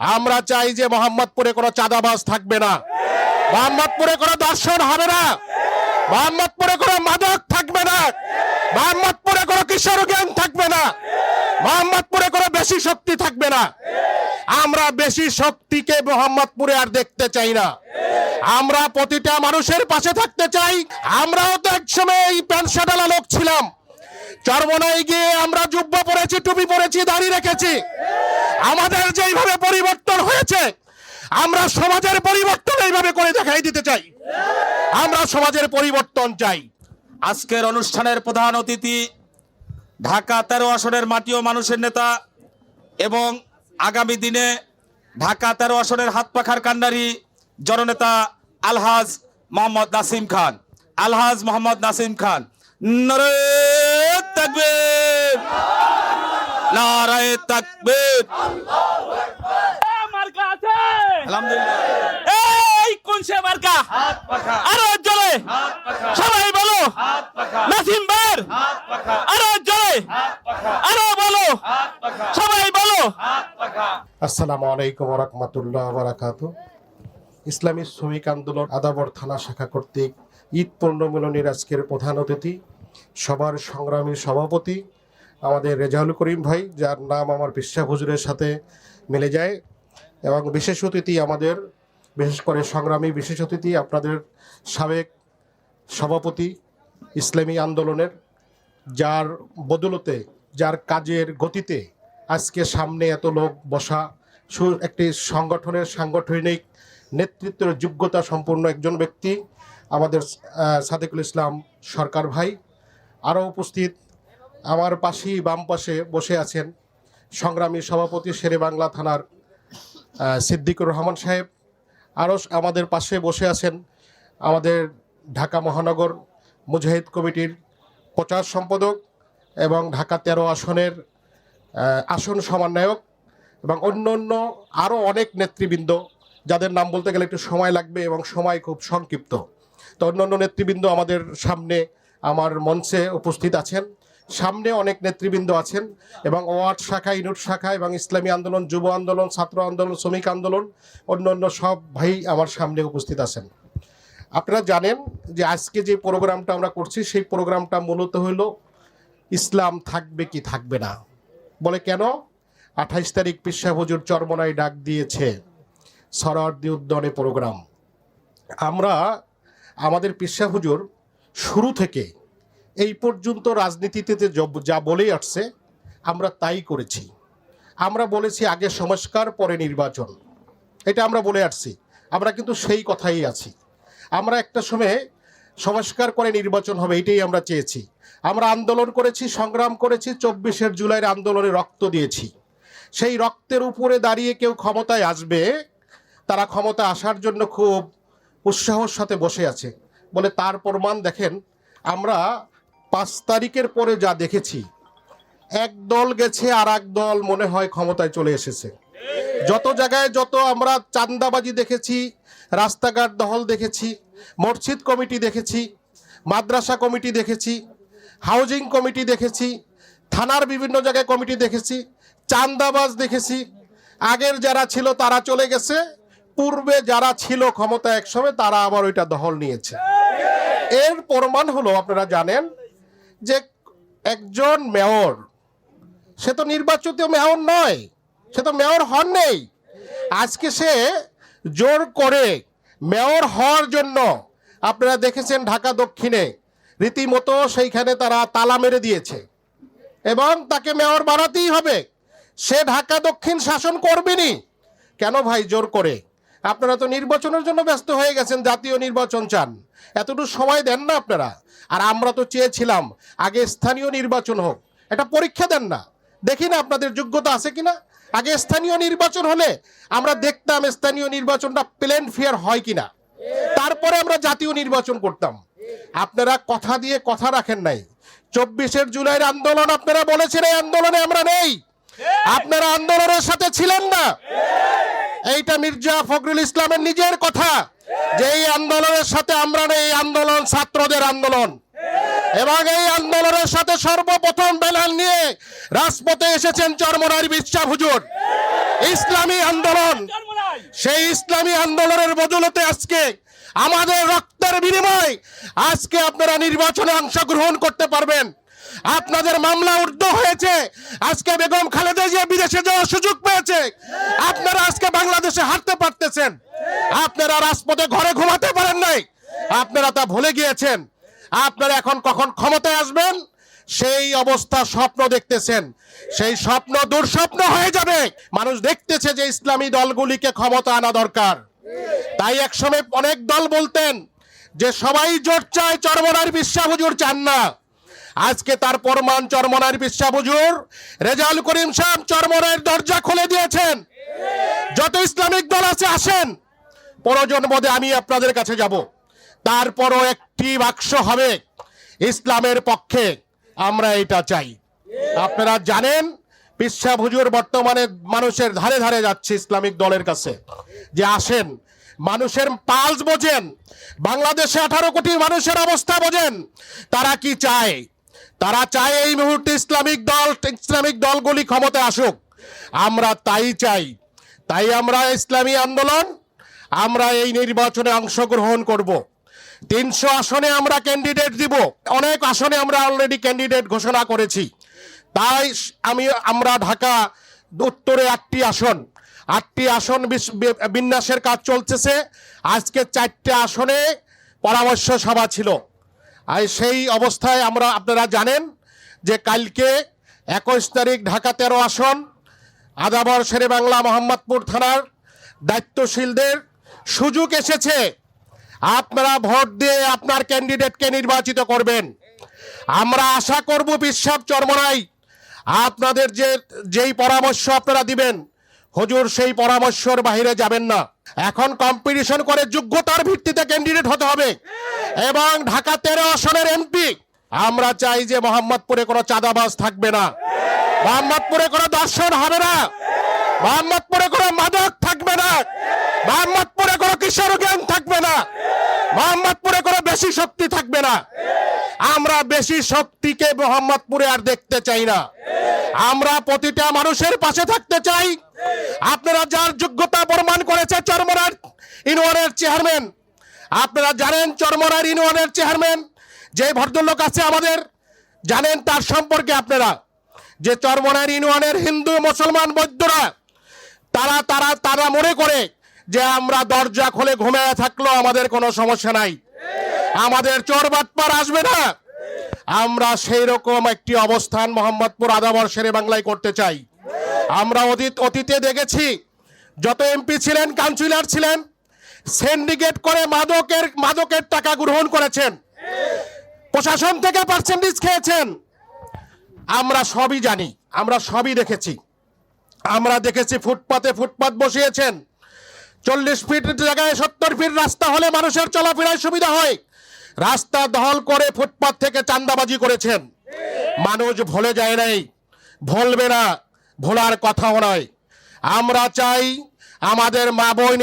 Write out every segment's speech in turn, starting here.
আমরা চাই যে মোহাম্মদপুরে কোনো চাঁদাবাজ থাকবে না। মোহাম্মদপুরে কোনো দর্শন হবে না। মোহাম্মদপুরে কোনো মাদক থাকবে না। মোহাম্মদপুরে কোনো কিশোর জ্ঞান থাকবে না। মোহাম্মদপুরে কোনো বেশি শক্তি থাকবে না। আমরা বেশি শক্তিকে মোহাম্মদপুরে আর দেখতে চাই না। আমরা প্রতিটা মানুষের পাশে থাকতে চাই। আমরাও তো একসময় এই প্যান্ট শার্টালা লোক ছিলাম। চরমনায় গিয়ে আমরা জুব্বা পরেছি, টুপি পরেছি দাঁড়িয়ে রেখেছি। আমাদের যেইভাবে পরিবর্তন হয়েছে, আমরা সমাজের পরিবর্তন এইভাবে করে দেখাই দিতে চাই। আমরা সমাজের পরিবর্তন চাই। আজকের অনুষ্ঠানের প্রধান অতিথি ঢাকা তেরো আসনের মাটি ও মানুষের নেতা এবং আগামী দিনে ঢাকা তেরো আসনের হাত পাখার কান্ডারি জননেতা আলহাজ মোহাম্মদ নাসিম খান। আলহাজ মোহাম্মদ নাসিম খান। নারে তাকবীর। নারায়ে তাকবীর মার্কা আছে আলহামদুলিল্লাহ। এই কোন সে মার্কা? আরও জলে সবাই বলো। নাসিম বার আরও জলে আরও বলো। সবাই বলো। আসসালামু আলাইকুম রহমতুল্লাহ বারাকাত ইসলামী শ্রমিক আন্দোলন আদাবর থানা শাখা কর্তৃক ঈদ পূর্ণ মিলনের আজকের প্রধান অতিথি সবার সংগ্রামী সভাপতি আমাদের রেজাউল করিম ভাই, যার নাম আমার বিশ্বাস হুজুরের সাথে মিলে যায়। এবং বিশেষ অতিথি আমাদের, বিশেষ করে সংগ্রামী বিশেষ অতিথি আপনাদের সাবেক সভাপতি ইসলামী আন্দোলনের, যার বদলতে, যার কাজের গতিতে আজকে সামনে এত লোক বসা, সু- একটি সংগঠনের সাংগঠনিক নেতৃত্বের যোগ্যতা সম্পন্ন একজন ব্যক্তি, আমাদের সাদেকুল ইসলাম সরকার ভাই। আরও উপস্থিত আমার পাশেই বাম পাশে বসে আছেন সংগ্রামী সভাপতি শেরে বাংলা থানার সিদ্দিকুর রহমান সাহেব। আরও আমাদের পাশে বসে আছেন আমাদের ঢাকা মহানগর মুজাহিদ কমিটির প্রচার সম্পাদক এবং ঢাকা তেরো আসনের আসন সমন্বয়ক এবং অন্য অন্য আরও অনেক নেতৃবৃন্দ, যাদের নাম বলতে গেলে একটু সময় লাগবে এবং সময় খুব সংক্ষিপ্ত। তো অন্য অন্য নেতৃবৃন্দ আমাদের সামনে আমার মঞ্চে উপস্থিত আছেন। সামনে অনেক নেতৃবৃন্দ আছেন এবং ওয়ার্ড শাখা ইনুট শাখা এবং ইসলামী আন্দোলন, যুব আন্দোলন, ছাত্র আন্দোলন, শ্রমিক আন্দোলন, অন্য অন্য সব ভাই আমার সামনে উপস্থিত আছেন। আপনারা জানেন যে আজকে যে প্রোগ্রামটা আমরা করছি, সেই প্রোগ্রামটা মূলত হলো ইসলাম থাকবে কি থাকবে না। বলে কেন? আঠাইশ তারিখ পিসা হুজুর চরমনায় ডাক দিয়েছে সরার্দি উদ্যানে প্রোগ্রাম। আমরা, আমাদের পিসা হুজুর শুরু থেকে এই পর্যন্ত রাজনীতিতে যে যা বলেই আসছে, আমরা তাই করেছি। আমরা বলেছি আগে সংস্কার, পরে নির্বাচন। এটা আমরা বলে আসছি। আমরা কিন্তু সেই কথাই আছি। আমরা একটা সময়ে সংস্কার করে নির্বাচন হবে, এটাই আমরা চেয়েছি। আমরা আন্দোলন করেছি, সংগ্রাম করেছি, চব্বিশের জুলাইয়ের আন্দোলনে রক্ত দিয়েছি। সেই রক্তের উপরে দাঁড়িয়ে কেউ ক্ষমতায় আসবে, তারা ক্ষমতা আসার জন্য খুব উৎসাহর সাথে বসে আছে। বলে তার প্রমাণ দেখেন, আমরা পাঁচ তারিখের পরে যা দেখেছি, এক দল গেছে আর এক দল মনে হয় ক্ষমতায় চলে এসেছে। যত জায়গায় যত আমরা চান্দাবাজি দেখেছি, রাস্তাঘাট দহল দেখেছি, মসজিদ কমিটি দেখেছি, মাদ্রাসা কমিটি দেখেছি, হাউজিং কমিটি দেখেছি, থানার বিভিন্ন জায়গায় কমিটি দেখেছি চান্দাবাজ দেখেছি। আগের যারা ছিল তারা চলে গেছে, পূর্বে যারা ছিল ক্ষমতা একসময় তারা আবার ওইটা দহল নিয়েছে। এর প্রমাণ হলো, আপনারা জানেন যে একজন মেয়র, সে তো নির্বাচিত মেয়র নয়, সে তো মেয়র হন নেই। আজকে সে জোর করে মেয়র হওয়ার জন্য আপনারা দেখেছেন ঢাকা দক্ষিণে, রীতিমতো সেইখানে তারা তালা মেরে দিয়েছে এবং তাকে মেয়র বানাতেই হবে। সে ঢাকা দক্ষিণ শাসন করবেনি কেন ভাই জোর করে? আপনারা তো নির্বাচনের জন্য ব্যস্ত হয়ে গেছেন, জাতীয় নির্বাচন চান। এতটুকু সময় দেন না আপনারা। আর আমরা তো চেয়েছিলাম, আগে স্থানীয় নির্বাচন হোক। এটা পরীক্ষা দেন না। দেখি না আপনাদের যোগ্যতা আছে কিনা। আগে স্থানীয় নির্বাচন হলে আমরা দেখতাম স্থানীয় নির্বাচনটা প্লেন ফেয়ার হয় কিনা। তারপরে আমরা জাতীয় নির্বাচন করতাম। আপনারা কথা দিয়ে কথা রাখেন নাই। চব্বিশের জুলাইয়ের আন্দোলন আপনারা বলেছেন, এই আন্দোলনে আমরা নেই। আপনারা আন্দোলনের সাথে ছিলেন না। এইটা মির্জা ফখরুল ইসলামের নিজের কথা। যে এই আন্দোলনের সাথে আমরা এই আন্দোলন ছাত্রদের আন্দোলন। এবং এই আন্দোলনের সাথে সর্বপ্রথম বেলাল নিয়ে রাজপথে এসেছেন চরমনার বিশ্বাস হুজুর। ইসলামী আন্দোলন। সেই ইসলামী আন্দোলনের বদলতে আজকে আমাদের রক্তের বিনিময় আজকে আপনারা নির্বাচনে অংশগ্রহণ করতে পারবেন। আপনাদের মামলা উর্ধ হয়েছে। আজকে বেগম খালেদা জিয়া বিদেশে যাওয়ার সুযোগ পেয়েছে। আপনারা আজকে বাংলাদেশে হাঁটতে পারতেছেন। আপনারা রাজপথে ঘরে ঘুমাতে পারেন নাই। আপনারা তা ভুলে গিয়েছেন। আপনারা এখন কখন ক্ষমতায় আসবেন? সেই অবস্থা স্বপ্ন দেখতেছেন। সেই স্বপ্ন দুঃস্বপ্ন হয়ে যাবে। মানুষ দেখতেছে যে ইসলামী দলগুলিকে ক্ষমতা আনা দরকার। তাই একসময় অনেক দল বলতেন যে, সবাই জোট চায়, চরমনার বিশ্বাস হুজুর চান না। আজকে তার প্রমাণ চরমনার বিশ্বাস রেজাউল করিম সাহেব চরমনার দরজা খুলে দিয়েছেন। যত ইসলামিক দল আছে, আসেন। প্রয়োজন বোধে আমি আপনাদের কাছে যাব। তারপরও একটি বাক্স হবে, ইসলামের পক্ষে আমরা এটা চাই। আপনারা জানেন হুজুর বর্তমানে মানুষের ধারে ধারে যাচ্ছে ইসলামিক দলের কাছে। যে আসেন, মানুষের পালস বোঝেন, বাংলাদেশে আঠারো কোটি মানুষের অবস্থা বোঝেন, তারা কি চায়? তারা চায় এই মুহূর্তে ইসলামিক দল, ইসলামিক দলগুলি ক্ষমতায় আসুক। আমরা তাই চাই। তাই আমরা ইসলামী আন্দোলন, আমরা এই নির্বাচনে অংশগ্রহণ করব। তিনশো আসনে আমরা ক্যান্ডিডেট দিব। অনেক আসনে আমরা অলরেডি ক্যান্ডিডেট ঘোষণা করেছি। তাই আমি, আমরা ঢাকা উত্তরে আটটি আসন। আটটি আসন বিন্যাসের কাজ চলতেছে। আজকে চারটে আসনে পরামর্শ সভা ছিল। আর সেই অবস্থায় আমরা আপনারা জানেন যে কালকে একুশ তারিখ ঢাকা তেরো আসন, আদাবর শেরে বাংলা মোহাম্মদপুর থানার দায়িত্বশীলদের সুযোগ এসেছে। আপনারা ভোট দিয়ে আপনার ক্যান্ডিডেটকে নির্বাচিত করবেন। আমরা আশা করব বিশ্বাস চরমনাই আপনাদের যে, যেই পরামর্শ আপনারা দিবেন হুজুর, সেই পরামর্শর বাইরে যাবেন না। এখন কম্পিটিশন করে যোগ্যতার ভিত্তিতে ক্যান্ডিডেট হতে হবে। এবং ঢাকা তেরো আসনের এমপি আমরা চাই যে মোহাম্মদপুরে কোনো চাঁদাবাজ থাকবে না। মোহাম্মদপুরে কোনো দর্শন হবে না। মোহাম্মদপুরে কোনো মাদক থাকবে না। মোহাম্মদপুরে কোনো কিশোর জ্ঞান থাকবে না। মোহাম্মদপুরে কোনো বেশি শক্তি থাকবে না। আমরা বেশি শক্তিকে মোহাম্মদপুরে আর দেখতে চাই না। আমরা প্রতিটা মানুষের পাশে থাকতে চাই। আপনারা যার যোগ্যতা প্রমাণ করেছে চরমরার ইউনিয়নের চেয়ারম্যান, আপনারা জানেন চরমরার ইউনিয়নের চেয়ারম্যান যে ভদ্রলোক আছে আমাদের, জানেন তার সম্পর্কে আপনারা, যে চরমনার ইউনিয়নের হিন্দু মুসলমান বৈদ্যরা তারা তারা তারা মনে করে যে আমরা দরজা খুলে ঘুমিয়ে থাকলেও আমাদের কোনো সমস্যা নাই। আমাদের চোর বাটপার আসবে না। আমরা সেই রকম একটি অবস্থান মোহাম্মদপুর আদাবর শেরে বাংলায় করতে চাই। আমরা অতীত অতীতে দেখেছি, যত এমপি ছিলেন, কাউন্সিলর ছিলেন সিন্ডিকেট করে মাদকের মাদকের টাকা গ্রহণ করেছেন। প্রশাসন থেকে পার্সেন্টেজ খেয়েছেন। আমরা সবই জানি, আমরা সবই দেখেছি। আমরা দেখেছি ফুটপাতে ফুটপাত বসিয়েছেন। চল্লিশ ফিট জায়গায় সত্তর ফিট রাস্তা হলে মানুষের চলাফেরায় সুবিধা হয়। রাস্তা দখল করে ফুটপাত থেকে চান্দাবাজি করেছেন। মানুষ ভুলে যায় নাই, ভুলবে না। ভোলার কথাও নয়। আমরা চাই আমাদের মা বোন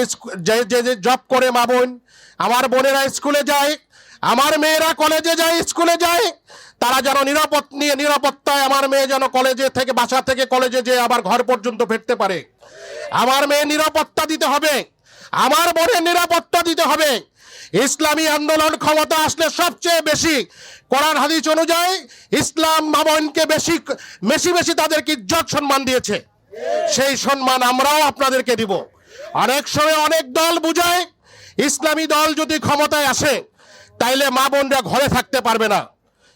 যে যে জব করে মা বোন, আমার বোনেরা স্কুলে যায়, আমার মেয়েরা কলেজে যায়, স্কুলে যায়, তারা যেন নিরাপদ নিয়ে, নিরাপত্তায় আমার মেয়ে যেন কলেজে থেকে, বাসা থেকে কলেজে যেয়ে আবার ঘর পর্যন্ত ফিরতে পারে। আমার মেয়ে নিরাপত্তা দিতে হবে, আমার বোনের নিরাপত্তা দিতে হবে ইসলামী আন্দোলন ক্ষমতা আসলে সবচেয়ে বেশি। কোরআন, হাদিস অনুযায়ী ইসলাম মামনকে বেশি বেশি বেশি তাদেরকে ইজ্জত সম্মান দিয়েছে। সেই সম্মান আমরাও আপনাদেরকে দিব। অনেক সময় অনেক দল বুঝায়, ইসলামী দল যদি ক্ষমতায় আসে, তাইলে মা বোনরা ঘরে থাকতে পারবে না।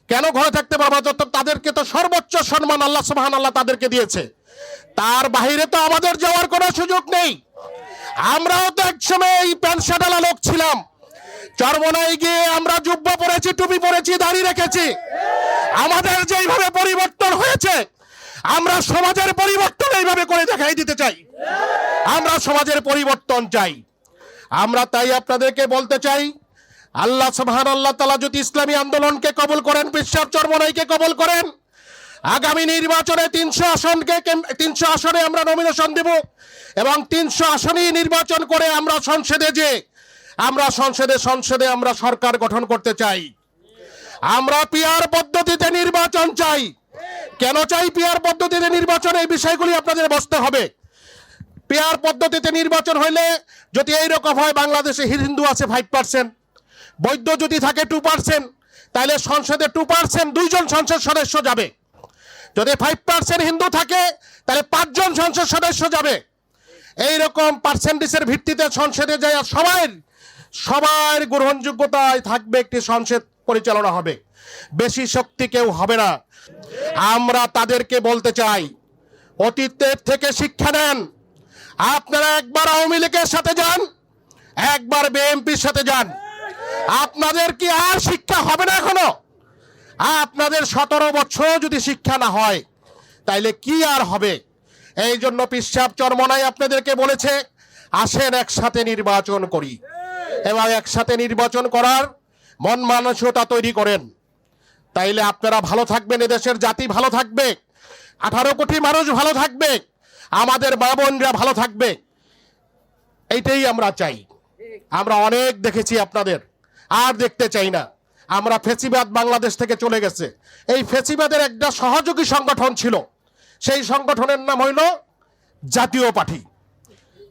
কেন ঘরে থাকতে পারবে না? তো তাদেরকে তো সর্বোচ্চ সম্মান আল্লাহ সুবহান আল্লাহ তাদেরকে দিয়েছে। তার বাইরে তো আমাদের যাওয়ার কোনো সুযোগ নেই। আমরাও তো এক সময় এই প্যান্ট শার্টালা লোক ছিলাম। চরমনায় গিয়ে আমরা জুব্বা পরেছি টুপি পরেছি দাড়ি রেখেছি। আমাদের যেইভাবে পরিবর্তন হয়েছে, আমরা সমাজের পরিবর্তন এইভাবে করে দেখাই দিতে চাই। আমরা সমাজের পরিবর্তন চাই। আমরা তাই আপনাদেরকে বলতে চাই, আল্লাহ সুবহান আল্লাহ তালা যদি ইসলামী আন্দোলনকে কবুল করেন, বিশ্বাস চরমনাইকে কবুল করেন, আগামী নির্বাচনে তিনশো আসনকে তিনশো আসনে আমরা নমিনেশন দেব এবং তিনশো আসনেই নির্বাচন করে আমরা সংসদে যে আমরা সংসদে সংসদে আমরা সরকার গঠন করতে চাই। আমরা পিয়ার পদ্ধতিতে নির্বাচন চাই। কেন চাই পিয়ার পদ্ধতিতে নির্বাচন? এই বিষয়গুলি আপনাদের বসতে হবে। পেয়ার পদ্ধতিতে নির্বাচন হইলে যদি এইরকম হয়, বাংলাদেশে হিন্দু আছে ফাইভ পার্সেন্ট বৈদ্য যদি থাকে টু পার্সেন্ট তাহলে সংসদে টু পার্সেন্ট দুইজন সংসদ সদস্য যাবে। যদি ফাইভ পার্সেন্ট হিন্দু থাকে তাহলে পাঁচজন সংসদ সদস্য যাবে। এই রকম পার্সেন্টেজের ভিত্তিতে সংসদে যায় সবাই সবার গ্রহণযোগ্যতায় থাকবে একটি সংসদ পরিচালনা হবে। বেশি শক্তি কেউ হবে না। আমরা তাদেরকে বলতে চাই, অতীতের থেকে শিক্ষা নেন। আপনারা একবার আওয়ামী লীগের সাথে যান, একবার বিএনপির সাথে যান। আপনাদের কি আর শিক্ষা হবে না এখনও? আপনাদের সতেরো বছর যদি শিক্ষা না হয়, তাইলে কি আর হবে? এই জন্য পিসাব চরমনাই আপনাদেরকে বলেছে, আসেন একসাথে নির্বাচন করি। এবং একসাথে নির্বাচন করার মন মানসিকতা তৈরি করেন। তাইলে আপনারা ভালো থাকবেন, এদেশের জাতি ভালো থাকবে, আঠারো কোটি মানুষ ভালো থাকবে, আমাদের মা বোনরা ভালো থাকবে। এইটাই আমরা চাই। আমরা অনেক দেখেছি আপনাদের, আর দেখতে চাই না। আমরা ফেসিবাদ বাংলাদেশ থেকে চলে গেছে। এই ফেসিবাদের একটা সহযোগী সংগঠন ছিল। সেই সংগঠনের নাম হইল জাতীয় পার্টি।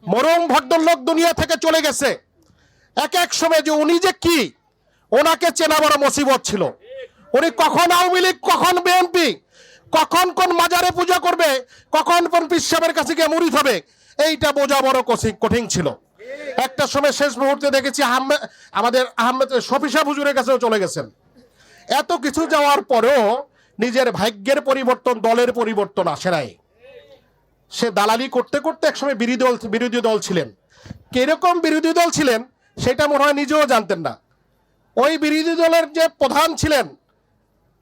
মরম ভদ্রলোক দুনিয়া থেকে চলে গেছে। এক এক সময় যে উনি যে কি, ওনাকে চেনা বড় মুসিবত ছিল। উনি কখন আওয়ামী লীগ, কখন বিএনপি, কখন কোন মাজারে পূজা করবে, কখন কোন পিসাবের কাছে গিয়ে মুড়ি হবে এইটা বোঝা বড় কঠিন- ছিল। একটা সময় শেষ মুহূর্তে দেখেছি আহমেদ আমাদের আহমেদ শফিসা হুজুরের কাছেও চলে গেছেন। এত কিছু যাওয়ার পরেও নিজের ভাগ্যের পরিবর্তন, দলের পরিবর্তন আসে নাই। সে দালালি করতে করতে একসময় বিরোধী দল বিরোধী দল ছিলেন। কীরকম বিরোধী দল ছিলেন? সেটা মনে হয় নিজেও জানতেন না। ওই বিরোধী দলের যে প্রধান ছিলেন,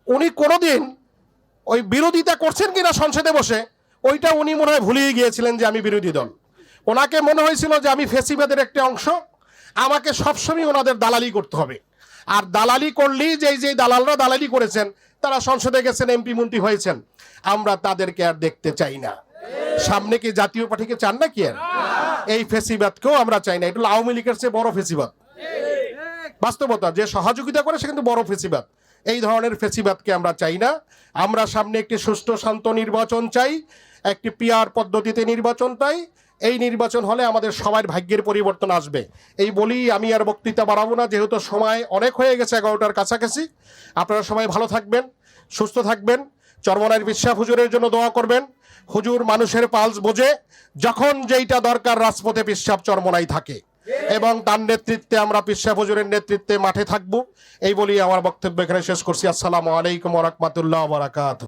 উনি কোনোদিন ওই বিরোধিতা করছেন কিনা সংসদে বসে, ওইটা উনি মনে হয় ভুলিয়ে গিয়েছিলেন যে আমি বিরোধী দল। ওনাকে মনে হয়েছিল যে আমি ফেসিবাদের একটা অংশ, আমাকে সবসময় ওনাদের দালালি করতে হবে। আর দালালি করলেই যে যে দালালরা দালালি করেছেন, তারা সংসদে গেছেন, এমপি মন্ত্রী হয়েছেন। আমরা তাদেরকে আর দেখতে চাই না। সামনে কি জাতীয় পার্টিকে চান না কি আর? এই ফেসিবাদকেও আমরা চাই না। এটা আওয়ামী লীগের চেয়ে বড় ফেসিবাদ। বাস্তবতা, যে সহযোগিতা করে সে কিন্তু বড় ফেসিবাদ। এই ধরনের ফেসিবাদকে আমরা চাই না। আমরা সামনে একটি সুষ্ঠু, শান্ত নির্বাচন চাই, একটি পিয়ার পদ্ধতিতে নির্বাচন চাই। এই নির্বাচন হলে আমাদের সবার ভাগ্যের পরিবর্তন আসবে। এই বলেই আমি আর বক্তৃতা বাড়াবো না, যেহেতু সময় অনেক হয়ে গেছে এগারোটার কাছাকাছি। আপনারা সবাই ভালো থাকবেন, সুস্থ থাকবেন। চরমনার বিশ্বাস হুজুরের জন্য দোয়া করবেন। হুজুর মানুষের পালস বোঝে, যখন যেইটা দরকার রাজপথে পিসাব চরমনাই থাকে। এবং তার নেতৃত্বে আমরা পিসাব হুজুরের নেতৃত্বে মাঠে থাকব। এই বলি আমার বক্তব্য এখানে শেষ করছি। আসসালামু আলাইকুম রহমতুল্লাহ বারাকাত